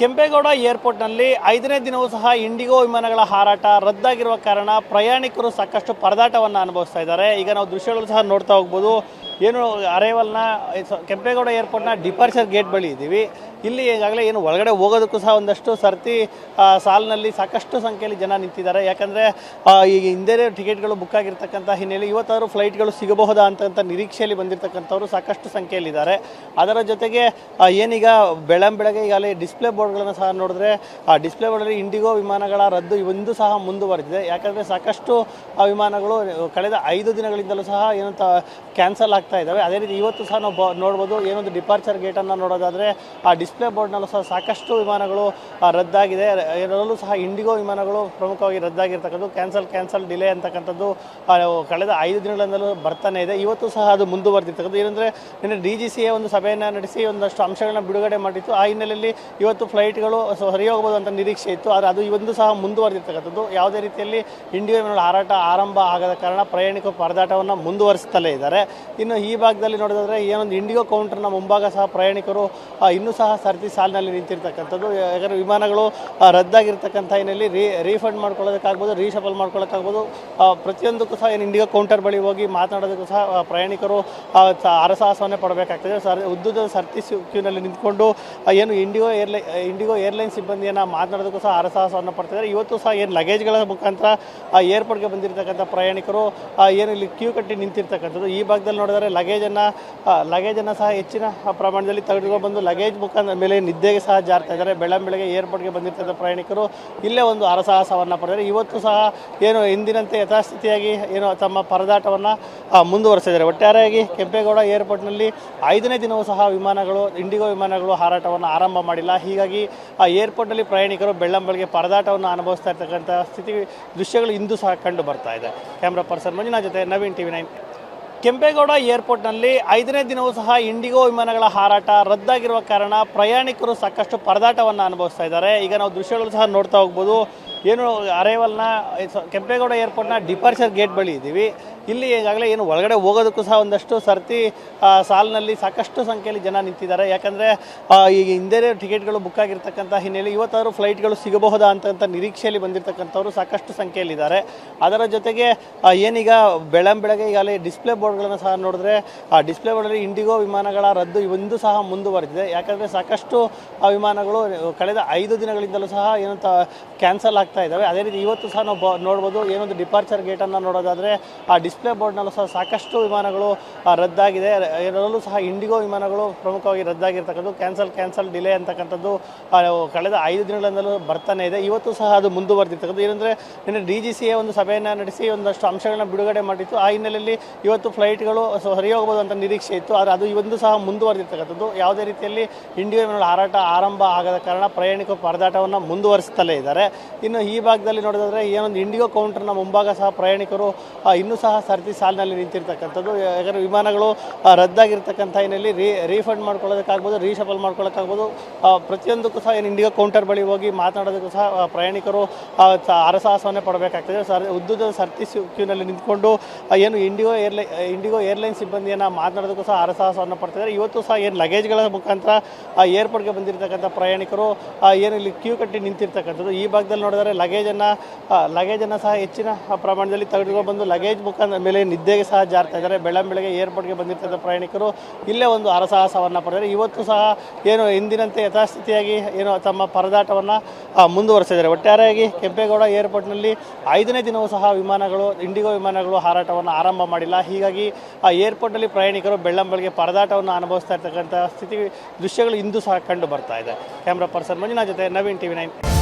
ಕೆಂಪೇಗೌಡ ಏರ್ಪೋರ್ಟ್ನಲ್ಲಿ ಐದನೇ ದಿನವೂ ಸಹ ಇಂಡಿಗೋ ವಿಮಾನಗಳ ಹಾರಾಟ ರದ್ದಾಗಿರುವ ಕಾರಣ ಪ್ರಯಾಣಿಕರು ಸಾಕಷ್ಟು ಪರದಾಟವನ್ನು ಅನುಭವಿಸ್ತಾ ಇದ್ದಾರೆ. ಈಗ ನಾವು ದೃಶ್ಯಗಳು ಸಹ ನೋಡ್ತಾ ಹೋಗ್ಬೋದು. ಏನು ಅರೈವಲ್ನ ಕೆಂಪೇಗೌಡ ಏರ್ಪೋರ್ಟ್ನ ಡಿಪಾರ್ಚರ್ ಗೇಟ್ ಬಳಿ ಇದ್ದೀವಿ. ಇಲ್ಲಿ ಈಗಾಗಲೇ ಏನು ಒಳಗಡೆ ಹೋಗೋದಕ್ಕೂ ಸಹ ಒಂದಷ್ಟು ಸರ್ತಿ ಸಾಲಿನಲ್ಲಿ ಸಾಕಷ್ಟು ಸಂಖ್ಯೆಯಲ್ಲಿ ಜನ ನಿಂತಿದ್ದಾರೆ. ಯಾಕಂದರೆ ಈಗ ಹಿಂದೆ ಟಿಕೆಟ್ಗಳು ಬುಕ್ ಆಗಿರ್ತಕ್ಕಂಥ ಹಿನ್ನೆಲೆ ಇವತ್ತಾದರೂ ಫ್ಲೈಟ್ಗಳು ಸಿಗಬಹುದಾ ಅಂತಂತ ನಿರೀಕ್ಷೆಯಲ್ಲಿ ಬಂದಿರತಕ್ಕಂಥವ್ರು ಸಾಕಷ್ಟು ಸಂಖ್ಯೆಯಲ್ಲಿದ್ದಾರೆ. ಅದರ ಜೊತೆಗೆ ಏನೀಗ ಬೆಳಂ ಬೆಳಗ್ಗೆ ಈಗಾಗಲೇ ಡಿಸ್ಪ್ಲೇ ಬೋರ್ಡ್ಗಳನ್ನು ಸಹ ನೋಡಿದ್ರೆ, ಆ ಡಿಸ್ಪ್ಲೇ ಬೋರ್ಡಲ್ಲಿ ಇಂಡಿಗೋ ವಿಮಾನಗಳ ರದ್ದು ಇವಂದು ಸಹ ಮುಂದುವರೆದಿದೆ. ಯಾಕಂದರೆ ಸಾಕಷ್ಟು ವಿಮಾನಗಳು ಕಳೆದ ಐದು ದಿನಗಳಿಂದಲೂ ಸಹ ಏನಂತ ಕ್ಯಾನ್ಸಲ್ ಆಗ್ತಾ ಇದ್ದಾವೆ. ಅದೇ ರೀತಿ ಇವತ್ತು ಸಹ ನಾವು ಬ- ನೋಡ್ಬೋದು, ಏನೊಂದು ಡಿಪಾರ್ಚರ್ ಗೇಟನ್ನು ನೋಡೋದಾದರೆ, ಆ ಡಿಸ್ಪ್ಲೇ ಬೋರ್ಡ್ನಲ್ಲೂ ಸಹ ಸಾಕಷ್ಟು ವಿಮಾನಗಳು ರದ್ದಾಗಿದೆ. ಇದರಲ್ಲೂ ಸಹ ಇಂಡಿಗೋ ವಿಮಾನಗಳು ಪ್ರಮುಖವಾಗಿ ರದ್ದಾಗಿರ್ತಕ್ಕಂಥದ್ದು ಕ್ಯಾನ್ಸಲ್ ಕ್ಯಾನ್ಸಲ್ ಡಿಲೇ ಅಂತಕ್ಕಂಥದ್ದು ಕಳೆದ ಐದು ದಿನಗಳಿಂದಲೂ ಬರ್ತಾನೆ ಇದೆ. ಇವತ್ತು ಸಹ ಅದು ಮುಂದುವರೆದಿರ್ತಕ್ಕಂಥದ್ದು. ಏನಂದರೆ, ನಿನ್ನೆ ಡಿ ಜಿ ಸಿ ಎ ಒಂದು ಸಭೆಯನ್ನು ನಡೆಸಿ, ಒಂದಷ್ಟು ಅಂಶಗಳನ್ನ ಬಿಡುಗಡೆ ಮಾಡಿತ್ತು ಆ ಹಿನ್ನೆಲೆಯಲ್ಲಿ ಇವತ್ತು ಫ್ಲೈಟ್ಗಳು ಸರಿ ಹೋಗ್ಬೋದು ಅಂತ ನಿರೀಕ್ಷೆ ಇತ್ತು. ಆದರೆ ಅದು ಇವತ್ತು ಸಹ ಮುಂದುವರೆದಿರ್ತಕ್ಕಂಥದ್ದು. ಯಾವುದೇ ರೀತಿಯಲ್ಲಿ ಇಂಡಿಯೋ ವಿಮಾನಗಳ ಹಾರಾಟ ಆರಂಭ ಆಗದ ಕಾರಣ ಪ್ರಯಾಣಿಕರು ಪರದಾಟವನ್ನು ಮುಂದುವರಿಸುತ್ತಲೇ ಇದ್ದಾರೆ. ಇನ್ನು ಈ ಭಾಗದಲ್ಲಿ ನೋಡೋದಾದರೆ ಏನೊಂದು ಇಂಡಿಗೋ ಕೌಂಟರ್ನ ಮುಂಭಾಗ ಸಹ ಪ್ರಯಾಣಿಕರು ಇನ್ನೂ ಸಹ ಸರ್ತಿ ಸಾಲಿನಲ್ಲಿ ನಿಂತಿರ್ತಕ್ಕಂಥದ್ದು. ಯಾಕಂದರೆ ವಿಮಾನಗಳು ರದ್ದಾಗಿರ್ತಕ್ಕಂಥ ಹಿನ್ನೆಲೆಯಲ್ಲಿ ರೀ ರೀಫಂಡ್ ಮಾಡ್ಕೊಳ್ಳೋದಕ್ಕಾಗ್ಬೋದು ರೀಶಫಲ್ ಮಾಡ್ಕೊಳ್ಳೋಕ್ಕಾಗ್ಬೋದು ಪ್ರತಿಯೊಂದಕ್ಕೂ ಸಹ ಏನು ಇಂಡಿಗೋ ಕೌಂಟರ್ ಬಳಿ ಹೋಗಿ ಮಾತನಾಡೋದಕ್ಕೂ ಸಹ ಪ್ರಯಾಣಿಕರು ಹರಸಾಹಸವನ್ನೇ ಪಡಬೇಕಾಗ್ತದೆ. ಸರ್ ಉದ್ದದ ಸರ್ತಿ ಕ್ಯೂನಲ್ಲಿ ನಿಂತ್ಕೊಂಡು ಏನು ಇಂಡಿಗೋ ಏರ್ಲೈ ಇಂಡಿಗೋ ಏರ್ಲೈನ್ ಸಿಬ್ಬಂದಿಯನ್ನು ಮಾತನಾಡೋದಕ್ಕೂ ಸಹ ಹರಸಾಹಸವನ್ನು ಪಡ್ತಿದ್ದಾರೆ ಇವತ್ತು ಸಹ ಏನು ಲಗೇಜ್ಗಳ ಮುಖಾಂತರ ಏರ್ಪೋರ್ಟ್ಗೆ ಬಂದಿರತಕ್ಕಂಥ ಪ್ರಯಾಣಿಕರು ಏನು ಇಲ್ಲಿ ಕ್ಯೂ ಕಟ್ಟಿ ನಿಂತಿರ್ತಕ್ಕಂಥದ್ದು. ಈ ಭಾಗದಲ್ಲಿ ನೋಡಿದರೆ ಲಗೇಜನ್ನು ಲಗೇಜನ್ನು ಸಹ ಹೆಚ್ಚಿನ ಪ್ರಮಾಣದಲ್ಲಿ ತೆಗೆದುಕೊಂಡು ಬಂದು ಲಗೇಜ್ ಮುಖಾಂತರ ಮೇಲೆ ನಿದ್ದೆಗೆ ಸಹ ಜಾರ್ತಾ ಇದ್ದಾರೆ. ಬೆಳಂ ಬೆಳಗ್ಗೆ ಏರ್ಪೋರ್ಟ್ಗೆ ಬಂದಿರ್ತಕ್ಕಂಥ ಪ್ರಯಾಣಿಕರು ಇಲ್ಲೇ ಒಂದು ಅರಸಾಹಸವನ್ನು ಪಡೆದರೆ ಇವತ್ತು ಸಹ ಏನು ಎಂದಿನಂತೆ ಯಥಾಸ್ಥಿತಿಯಾಗಿ ಏನು ತಮ್ಮ ಪರದಾಟವನ್ನು ಮುಂದುವರಿಸಿದ್ದಾರೆ. ಒಟ್ಟಾರೆಯಾಗಿ ಕೆಂಪೇಗೌಡ ಏರ್ಪೋರ್ಟ್ನಲ್ಲಿ ಐದನೇ ದಿನವೂ ಸಹ ವಿಮಾನಗಳು, ಇಂಡಿಗೋ ವಿಮಾನಗಳು ಹಾರಾಟವನ್ನು ಆರಂಭ ಮಾಡಿಲ್ಲ. ಹೀಗಾಗಿ, ಆ, ಏರ್ಪೋರ್ಟ್ನಲ್ಲಿ ಪ್ರಯಾಣಿಕರು ಬೆಳ್ಳಂ ಬೆಳಗ್ಗೆ ಪರದಾಟವನ್ನು ಅನುಭವಿಸ್ತಾ ಇರ್ತಕ್ಕಂಥ ಸ್ಥಿತಿ, ದೃಶ್ಯಗಳು ಇಂದು ಸಹ ಕಂಡು ಬರ್ತಾ ಇದೆ. ಕ್ಯಾಮ್ರಾ ಪರ್ಸನ್ ಮಂಜುನಾಥ್ ಜೊತೆ ನವೀನ್ ಟಿವಿ ನೈನ್. ಕೆಂಪೇಗೌಡ ಏರ್ಪೋರ್ಟ್ನಲ್ಲಿ ಐದನೇ ದಿನವೂ ಸಹ ಇಂಡಿಗೋ ವಿಮಾನಗಳ ಹಾರಾಟ ರದ್ದಾಗಿರುವ ಕಾರಣ ಪ್ರಯಾಣಿಕರು ಸಾಕಷ್ಟು ಪರದಾಟವನ್ನು ಅನುಭವಿಸ್ತಾ ಇದ್ದಾರೆ. ಈಗ ನಾವು ದೃಶ್ಯಗಳು ಸಹ ನೋಡ್ತಾ ಹೋಗ್ಬೋದು. ಏನು ಅರೈವಲ್ನ ಕೆಂಪೇಗೌಡ ಏರ್ಪೋರ್ಟ್ನ ಡಿಪಾರ್ಚರ್ ಗೇಟ್ ಬಳಿ ಇದ್ದೀವಿ. ಇಲ್ಲಿ ಈಗಾಗಲೇ ಏನು ಒಳಗಡೆ ಹೋಗೋದಕ್ಕೂ ಸಹ ಒಂದಷ್ಟು ಸರ್ತಿ ಸಾಲಿನಲ್ಲಿ ಸಾಕಷ್ಟು ಸಂಖ್ಯೆಯಲ್ಲಿ ಜನ ನಿಂತಿದ್ದಾರೆ. ಯಾಕಂದರೆ ಈಗ ಹಿಂದೆ ಟಿಕೆಟ್ಗಳು ಬುಕ್ ಆಗಿರ್ತಕ್ಕಂಥ ಹಿನ್ನೆಲೆ ಇವತ್ತಾದರೂ ಫ್ಲೈಟ್ಗಳು ಸಿಗಬಹುದಾ ಅಂತಂತ ನಿರೀಕ್ಷೆಯಲ್ಲಿ ಬಂದಿರತಕ್ಕಂಥವ್ರು ಸಾಕಷ್ಟು ಸಂಖ್ಯೆಯಲ್ಲಿದ್ದಾರೆ. ಅದರ ಜೊತೆಗೆ ಏನೀಗ ಬೆಳಂ ಬೆಳಗ್ಗೆ ಈಗಾಗಲೇ ಡಿಸ್ಪ್ಲೇ ಬೋರ್ಡ್ಗಳನ್ನು ಸಹ ನೋಡಿದ್ರೆ, ಆ ಡಿಸ್ಪ್ಲೇ ಬೋರ್ಡಲ್ಲಿ ಇಂಡಿಗೋ ವಿಮಾನಗಳ ರದ್ದು ಇವೊಂದು ಸಹ ಮುಂದುವರೆದಿದೆ. ಯಾಕಂದರೆ ಸಾಕಷ್ಟು ವಿಮಾನಗಳು ಕಳೆದ ಐದು ದಿನಗಳಿಂದಲೂ ಸಹ ಏನಂತ ಕ್ಯಾನ್ಸಲ್ ಆಗ್ತಾ ಇದ್ದಾವೆ. ಅದೇ ರೀತಿ ಇವತ್ತು ಸಹ ನಾವು ನೋಡ್ಬೋದು, ಏನೊಂದು ಡಿಪಾರ್ಚರ್ ಗೇಟನ್ನು ನೋಡೋದಾದರೆ, ಆ ಡಿಸ್ಪ್ಲೇ ಬೋರ್ಡ್ನಲ್ಲೂ ಸಹ ಸಾಕಷ್ಟು ವಿಮಾನಗಳು ರದ್ದಾಗಿದೆ. ಇದರಲ್ಲೂ ಸಹ ಇಂಡಿಗೋ ವಿಮಾನಗಳು ಪ್ರಮುಖವಾಗಿ ರದ್ದಾಗಿರ್ತಕ್ಕಂಥದ್ದು. ಕ್ಯಾನ್ಸಲ್ ಕ್ಯಾನ್ಸಲ್, ಡಿಲೇ ಅಂತಕ್ಕಂಥದ್ದು ಕಳೆದ ಐದು ದಿನಗಳಿಂದಲೂ ಬರ್ತಾನೆ ಇದೆ. ಇವತ್ತು ಸಹ ಅದು ಮುಂದುವರೆದಿರ್ತಕ್ಕಂಥದ್ದು. ಏನಂದರೆ, ನಿನ್ನೆ ಡಿ ಜಿ ಸಿ ಎ ಒಂದು ಸಭೆಯನ್ನು ನಡೆಸಿ ಒಂದಷ್ಟು ಅಂಶಗಳನ್ನ ಬಿಡುಗಡೆ ಮಾಡಿತ್ತು. ಆ ಹಿನ್ನೆಲೆಯಲ್ಲಿ ಇವತ್ತು ಫ್ಲೈಟ್ಗಳು ಸರಿ ಹೋಗ್ಬೋದು ಅಂತ ನಿರೀಕ್ಷೆ ಇತ್ತು. ಆದರೆ ಅದು ಇವತ್ತು ಸಹ ಮುಂದುವರೆದಿರ್ತಕ್ಕಂಥದ್ದು. ಯಾವುದೇ ರೀತಿಯಲ್ಲಿ ಇಂಡಿಯೋ ವಿಮಾನಗಳ ಹಾರಾಟ ಆರಂಭ ಆಗದ ಕಾರಣ ಪ್ರಯಾಣಿಕರು ಪರದಾಟವನ್ನು ಮುಂದುವರಿಸುತ್ತಲೇ ಇದ್ದಾರೆ. ಇನ್ನು ಈ ಭಾಗದಲ್ಲಿ ನೋಡೋದಾದರೆ ಏನೊಂದು ಇಂಡಿಗೋ ಕೌಂಟರ್ನ ಮುಂಭಾಗ ಸಹ ಪ್ರಯಾಣಿಕರು ಇನ್ನೂ ಸಹ ಸರ್ತಿ ಸಾಲಿನಲ್ಲಿ ನಿಂತಿರ್ತಕ್ಕಂಥದ್ದು. ಯಾಕಂದರೆ ವಿಮಾನಗಳು ರದ್ದಾಗಿರ್ತಕ್ಕಂಥ ಹಿನ್ನೆಲೆ ರೀ, ರೀಫಂಡ್ ಮಾಡ್ಕೊಳ್ಳೋದಕ್ಕಾಗ್ಬೋದು, ರೀಶಫಲ್ ಮಾಡ್ಕೊಳ್ಳೋಕ್ಕಾಗ್ಬೋದು. ಪ್ರತಿಯೊಂದಕ್ಕೂ ಸಹ ಏನು ಇಂಡಿಗೋ ಕೌಂಟರ್ ಬಳಿ ಹೋಗಿ ಮಾತನಾಡೋದಕ್ಕೂ ಸಹ ಪ್ರಯಾಣಿಕರು ಅರಸಾಹಸವನ್ನೇ ಪಡಬೇಕಾಗ್ತದೆ. ಸರ್ ಉದ್ದದ ಸರ್ತಿ ಕ್ಯೂನಲ್ಲಿ ನಿಂತ್ಕೊಂಡು ಏನು ಇಂಡಿಗೋ ಏರ್ಲೈ, ಇಂಡಿಗೋ ಏರ್ಲೈನ್ ಸಿಬ್ಬಂದಿಯನ್ನು ಮಾತನಾಡೋದಕ್ಕೂ ಸಹ ಅರಸಾಹಸವನ್ನು ಪಡ್ತಿದ್ದಾರೆ. ಇವತ್ತು ಸಹ ಏನು ಲಗೇಜ್ಗಳ ಮುಖಾಂತರ ಏರ್ಪೋರ್ಟ್ಗೆ ಬಂದಿರತಕ್ಕಂಥ ಪ್ರಯಾಣಿಕರು ಏನು ಇಲ್ಲಿ ಕ್ಯೂ ಕಟ್ಟಿ ನಿಂತಿರ್ತಕ್ಕಂಥದ್ದು. ಈ ಭಾಗದಲ್ಲಿ ನೋಡಿದರೆ ಲಗೇಜನ್ನು ಲಗೇಜನ್ನು ಸಹ ಹೆಚ್ಚಿನ ಪ್ರಮಾಣದಲ್ಲಿ ತೆಗೆದುಕೊಂಡು ಬಂದು ಲಗೇಜ್ ಮುಖಾಂತರ ಮೇಲೆ ನಿದ್ದೆಗೆ ಸಹ ಜಾರ್ತಾ ಇದ್ದಾರೆ. ಬೆಳ್ಳಂಬೆಳಗ್ಗೆ ಏರ್ಪೋರ್ಟ್ಗೆ ಬಂದಿರ್ತಕ್ಕಂಥ ಪ್ರಯಾಣಿಕರು ಇಲ್ಲೇ ಒಂದು ಹರಸಾಹಸವನ್ನು ಪಡೆದರೆ ಇವತ್ತು ಸಹ ಏನು ಎಂದಿನಂತೆ ಯಥಾಸ್ಥಿತಿಯಾಗಿ ಏನು ತಮ್ಮ ಪರದಾಟವನ್ನು ಮುಂದುವರೆಸಿದ್ದಾರೆ. ಒಟ್ಟಾರೆಯಾಗಿ ಕೆಂಪೇಗೌಡ ಏರ್ಪೋರ್ಟ್ನಲ್ಲಿ ಐದನೇ ದಿನವೂ ಸಹ ವಿಮಾನಗಳು, ಇಂಡಿಗೋ ವಿಮಾನಗಳು ಹಾರಾಟವನ್ನು ಆರಂಭ ಮಾಡಿಲ್ಲ. ಹೀಗಾಗಿ, ಆ, ಏರ್ಪೋರ್ಟ್ನಲ್ಲಿ ಪ್ರಯಾಣಿಕರು ಬೆಳ್ಳಂಬೆಳಗ್ಗೆ ಪರದಾಟವನ್ನು ಅನುಭವಿಸ್ತಾ ಇರ್ತಕ್ಕಂಥ ಸ್ಥಿತಿ, ದೃಶ್ಯಗಳು ಇಂದು ಸಹ ಕಂಡು ಬರ್ತಾ ಇದೆ. ಕ್ಯಾಮ್ರಾ ಪರ್ಸನ್ ಮಂಜುನಾಥ್ ಜೊತೆ ನವೀನ್ ಟಿವಿ ನೈನ್.